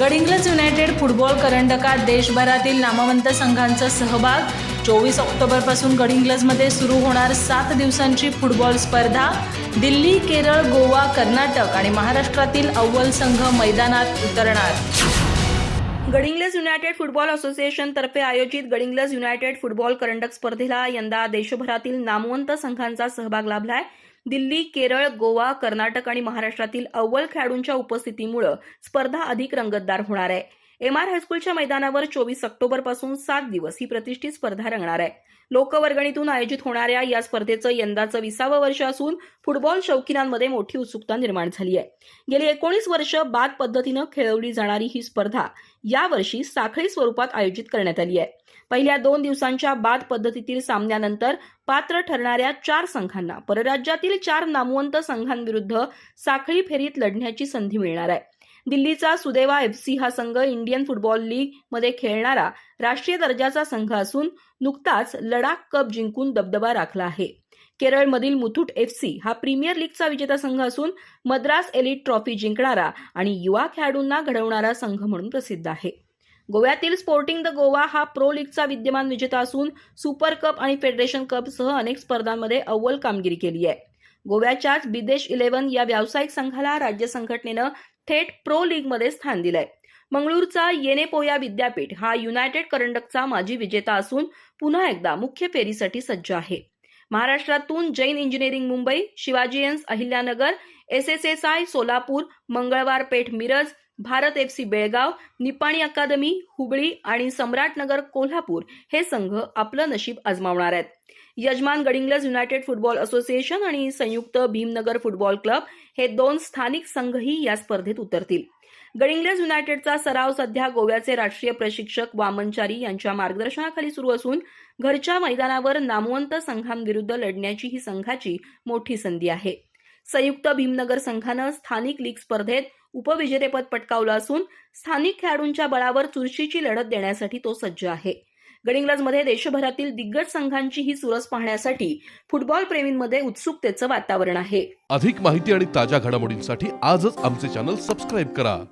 Gadhinglaj United football करंडकात देशभरातील नामवंत संघांचा सहभाग. चोवीस ऑक्टोबरपासून गडिंग्लजमध्ये सुरू होणार सात दिवसांची फुटबॉल स्पर्धा. दिल्ली केरळ गोवा कर्नाटक आणि महाराष्ट्रातील अव्वल संघ मैदानात उतरणार. गडिंग्लज युनायटेड फुटबॉल असोसिएशनतर्फे आयोजित गडिंग्लज युनायटेड फुटबॉल करंडक स्पर्धेला यंदा देशभरातील नामवंत संघांचा सहभाग लाभलाय. दिल्ली केरळ गोवा कर्नाटक आणि महाराष्ट्रातील अव्वल खेळाडूंच्या उपस्थितीमुळे स्पर्धा अधिक रंगतदार होणार आहे. एम आर हायस्कूलच्या मैदानावर चोवीस ऑक्टोबरपासून सात दिवस ही प्रतिष्ठित स्पर्धा रंगणार आहे. लोकवर्गणीतून आयोजित होणाऱ्या या स्पर्धेचं यंदाचं विसावं वर्ष असून फुटबॉल शौकीनांमध्ये मोठी उत्सुकता निर्माण झाली आहे. गेली एकोणीस वर्ष बाद पद्धतीनं खेळवली जाणारी ही स्पर्धा यावर्षी साखळी स्वरूपात आयोजित करण्यात आली आहे. पहिल्या दोन दिवसांच्या बाद पद्धतीतील सामन्यानंतर पात्र ठरणाऱ्या चार संघांना परराज्यातील चार नामवंत संघांविरुद्ध साखळी फेरीत लढण्याची संधी मिळणार आहे. दिल्लीचा सुदेवा एफ सी हा संघ इंडियन फुटबॉल लीगमध्ये खेळणारा राष्ट्रीय दर्जाचा संघ असून नुकताच लडाख कप जिंकून दबदबा राखला आहे. केरळमधील मुथूट एफ सी हा प्रीमियर लीगचा विजेता संघ असून मद्रास एलिट ट्रॉफी जिंकणारा आणि युवा खेळाडूंना घडवणारा संघ म्हणून प्रसिद्ध आहे. गोव्यातील स्पोर्टिंग द गोवा हा प्रो लीगचा विद्यमान विजेता असून सुपर कप आणि फेडरेशन कपसह अनेक स्पर्धांमध्ये अव्वल कामगिरी केली आहे. गोव्याच्याच बिदेश इलेव्हन या व्यावसायिक संघाला राज्य संघटनेनं थेट प्रो लीगमध्ये स्थान दिलंय. मंगळूरचा येनेपोया विद्यापीठ हा युनायटेड करंडकचा माजी विजेता असून पुन्हा एकदा मुख्य फेरीसाठी सज्ज आहे. महाराष्ट्रातून Jain engineering Mumbai Shivajians Ahilyanagar S S S I Solapur Mangalwar Peth Miraj Bharat F C Belgaum Nipani academy Hubli आणि सम्राटनगर कोल्हापूर हे संघ आपलं नशीब आजमावणार आहेत. यजमान गडिंग्लज युनायटेड फुटबॉल असोसिएशन आणि संयुक्त भीमनगर फुटबॉल क्लब हे दोन स्थानिक संघही या स्पर्धेत उतरतील. गडिंग्लज युनायटेडचा सराव सध्या गोव्याचे राष्ट्रीय प्रशिक्षक वामनचारी यांच्या मार्गदर्शनाखाली सुरू असून घरच्या मैदानावर नामवंत संघांविरुद्ध लढण्याची ही संघाची मोठी संधी आहे. संयुक्त भीमनगर संघानं स्थानिक लीग स्पर्धेत उपविजेतेपद पटकावलं असून स्थानिक खेळाडूंच्या बळावर चुरशीची लढत देण्यासाठी तो सज्ज आहे. गडिंग्लजमध्ये देशभरातील दिग्गज संघांची ही सुरस पाहण्यासाठी फुटबॉल प्रेमींमध्ये उत्सुकतेचं वातावरण आहे. अधिक माहिती आणि ताज्या घडामोडींसाठी आजच आमचे चॅनल सबस्क्राईब करा.